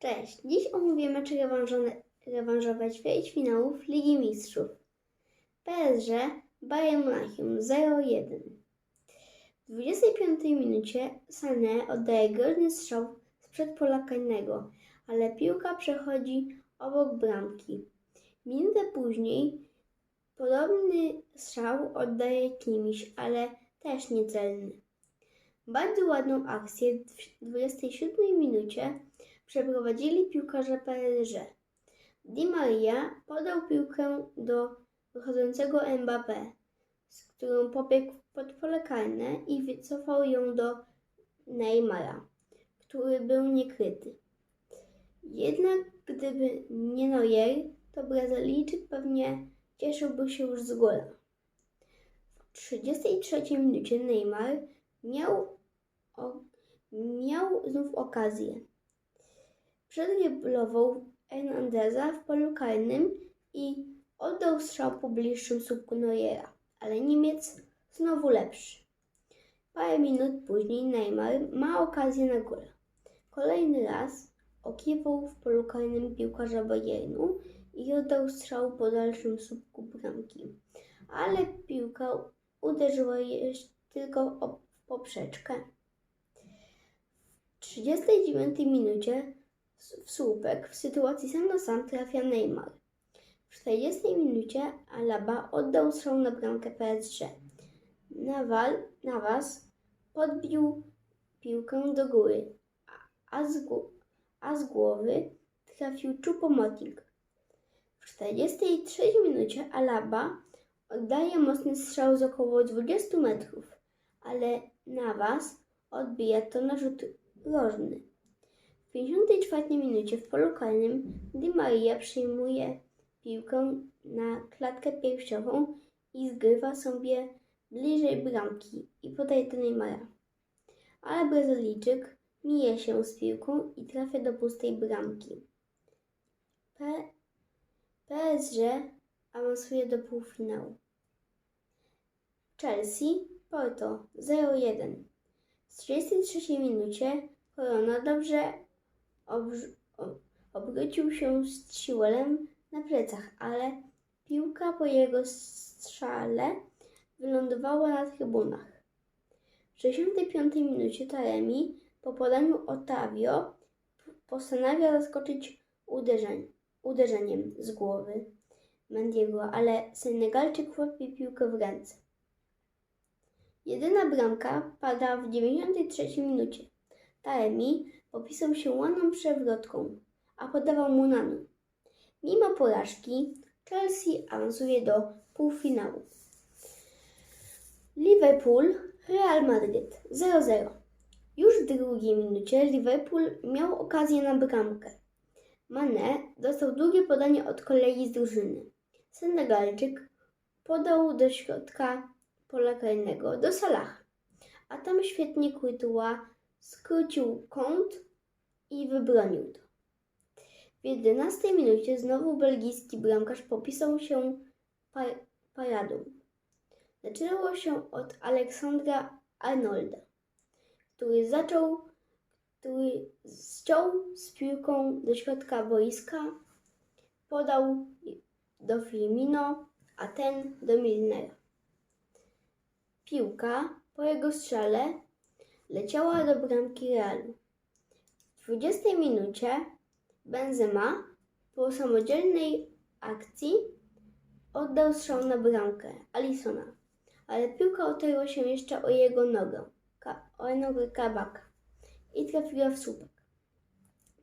Cześć, dziś omówimy mecze rewanżowe ćwierćfinałów Ligi Mistrzów. PSG Bayern Monachium 0-1. W 25 minucie Sané oddaje groźny strzał sprzed pola karnego, ale piłka przechodzi obok bramki. Minutę później podobny strzał oddaje Kimiś, ale też niecelny. Bardzo ładną akcję w 27 minucie przeprowadzili piłkarze PSG. Di Maria podał piłkę do wychodzącego Mbappé, z którą pobiegł pod pole karne i wycofał ją do Neymara, który był niekryty. Jednak gdyby nie Neuer, to Brazylijczyk pewnie cieszyłby się już z gola. W 33 minucie Neymar miał, o, miał znów okazję. Przedriblował Hernandeza w polu karnym i oddał strzał po bliższym słupku Neuera, ale Niemiec znowu lepszy. Parę minut później Neymar ma okazję na gola. Kolejny raz okiwał w polu karnym piłkarza Bayernu i oddał strzał po dalszym słupku bramki, ale piłka uderzyła jeszcze tylko w poprzeczkę. W 39 minucie w słupek w sytuacji sam na sam trafia Neymar. W 40 minucie Alaba oddał strzał na bramkę PSG. Nawal, Nawas podbił piłkę do góry, a z, a z głowy trafił Choupo-Moting. W 43 minucie Alaba oddaje mocny strzał z około 20 metrów, ale Nawas odbija to na rzut rożny. W 54 minucie w polu karnym Di Maria przyjmuje piłkę na klatkę piersiową i zgrywa sobie bliżej bramki i podaje do Neymara. Ale Brazylijczyk mija się z piłką i trafia do pustej bramki. P PSG awansuje do półfinału. Chelsea Porto 0-1. W 33 minucie Korona dobrze obrócił się z Chiwellem na plecach, ale piłka po jego strzale wylądowała na trybunach. W 65 minucie Taremi po podaniu Otavio postanawia zaskoczyć uderzeń, uderzeniem z głowy Mendiego, ale Senegalczyk łapie piłkę w ręce. Jedyna bramka pada w 93 minucie. Taremi popisał się ładną przewrotką, a podawał mu Nanu. Mimo porażki Chelsea awansuje do półfinału. Liverpool Real Madryt 0-0. Już w drugiej minucie Liverpool miał okazję na bramkę. Mane dostał długie podanie od kolegi z drużyny. Senegalczyk podał do środka pola karnego do Salaha, a tam świetnie Courtois skrócił kąt i wybronił to. W 11 minucie znowu belgijski bramkarz popisał się pa- paradą. Zaczęło się od Aleksandra Arnolda, który zaczął, który ściął z piłką do środka boiska, podał do Firmino, a ten do Milnera. Piłka po jego strzale leciała do bramki Realu. W 20 minucie Benzema po samodzielnej akcji oddał strzał na bramkę Alisona, ale piłka otarła się jeszcze o jego nogę, o nogę Kabaka i trafiła w słupek.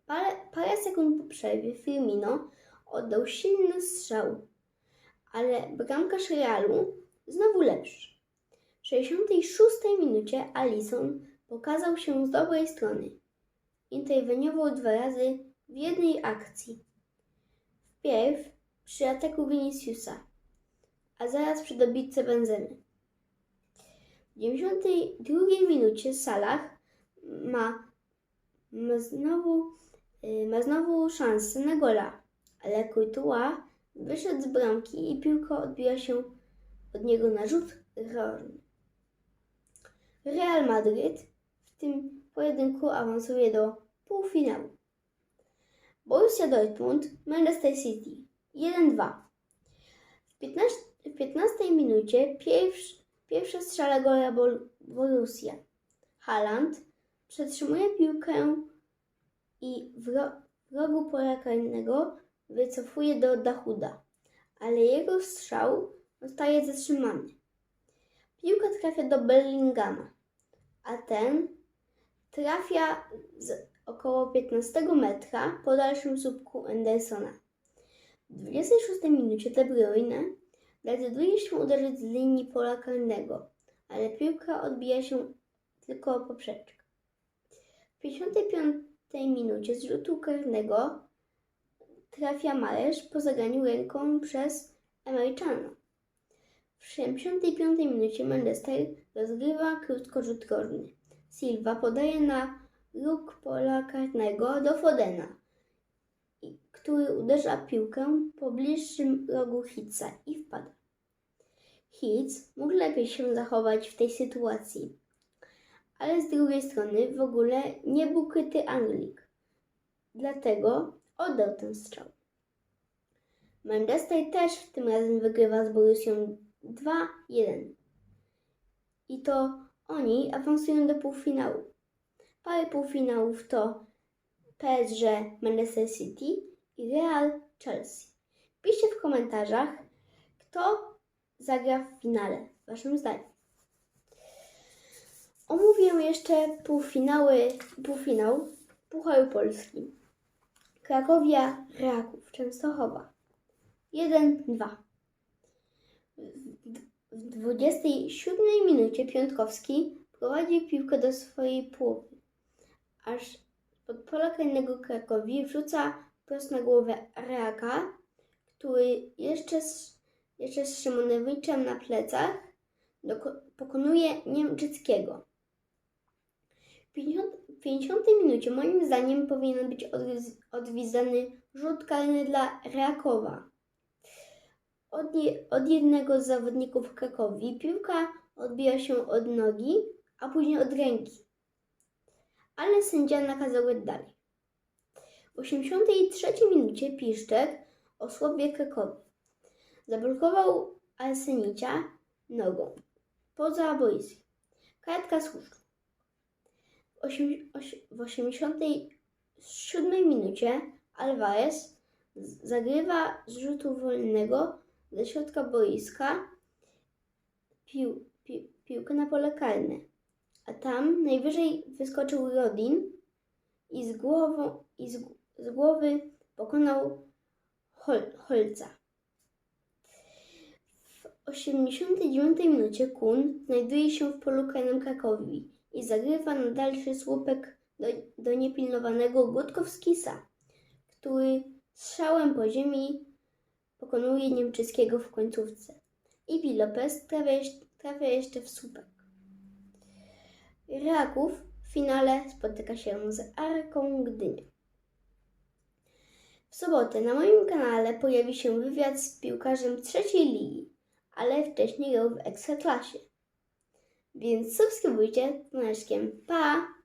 Parę, parę sekund po przerwie Firmino oddał silny strzał, ale bramkarz Realu znowu lepszy. W 66 minucie Alison pokazał się z dobrej strony. Interweniował dwa razy w jednej akcji. Wpierw przy ataku Viniciusa, a zaraz przy dobitce Benzemy. W 92 minucie Salah ma, ma, znowu, y, ma znowu szansę na gola, ale Courtois wyszedł z bramki i piłka odbiła się od niego na rzut rożny. Real Madryt w tym pojedynku awansuje do półfinału. Borussia Dortmund, Manchester City 1-2. W 15, w 15 minucie pierwszy, pierwsza strzela gola Borussia. Haaland przetrzymuje piłkę i w, ro, w rogu pola karnego wycofuje do Dahuda, ale jego strzał zostaje zatrzymany. Piłka trafia do Bellingama, a ten trafia z około 15 metra po dalszym słupku Andersona. W 26 minucie De Bruyne decyduje się uderzyć z linii pola karnego, ale piłka odbija się tylko o poprzeczkę. W 55 minucie z rzutu karnego trafia Malerz po zagraniu ręką przez Emeryczana. W 75 minucie Manchester rozgrywa krótkorzut rożny. Silva podaje na róg pola karnego do Fodena, który uderza piłkę po bliższym rogu Hitsa i wpada. Hitz mógł lepiej się zachować w tej sytuacji, ale z drugiej strony w ogóle nie był kryty Anglik. Dlatego oddał ten strzał. Manchester też tym razem wygrywa z Borussią 2-1. I to oni awansują do półfinału. Parę półfinałów to PSG Manchester City i Real Chelsea. Piszcie w komentarzach, kto zagra w finale, waszym zdaniem. Omówię jeszcze półfinały, półfinał Pucharu Polski. Krakowia Raków Częstochowa 1-2. W 27 minucie Piątkowski prowadzi piłkę do swojej połowy, aż pod pola karnego Krakowi wrzuca prosto na głowę Reaka, który jeszcze z, jeszcze z Szymonowiczem na plecach pokonuje Niemczyckiego. W 50, w 50 minucie moim zdaniem powinien być odwizany rzut karny dla Reakowa. Od, od jednego z zawodników Krakowi piłka odbija się od nogi, a później od ręki. Ale sędzia nakazał grać dalej. W 83 minucie Piszczek osłabia Krakowi. Zablokował Arsenicia nogą poza boiskiem. Kartka słuszna. W, osiem, oś, w 87 minucie Alvarez zagrywa z rzutu wolnego ze środka boiska pił, pi, piłkę na pole karne. A tam najwyżej wyskoczył Rodin i z, głową, i z, z głowy pokonał Hol, Holca. W 89 minucie Kun znajduje się w polu karnym Krakowi i zagrywa na dalszy słupek do, do niepilnowanego Gutkowskisa, który strzałem po ziemi pokonuje Niemczyckiego w końcówce. Iwi Lopez trafia, jeś- trafia jeszcze w słupek. Raków w finale spotyka się z Arką Gdynia. W sobotę na moim kanale pojawi się wywiad z piłkarzem trzeciej ligi, ale wcześniej grał w Ekstraklasie. Więc subskrybujcie z. Pa!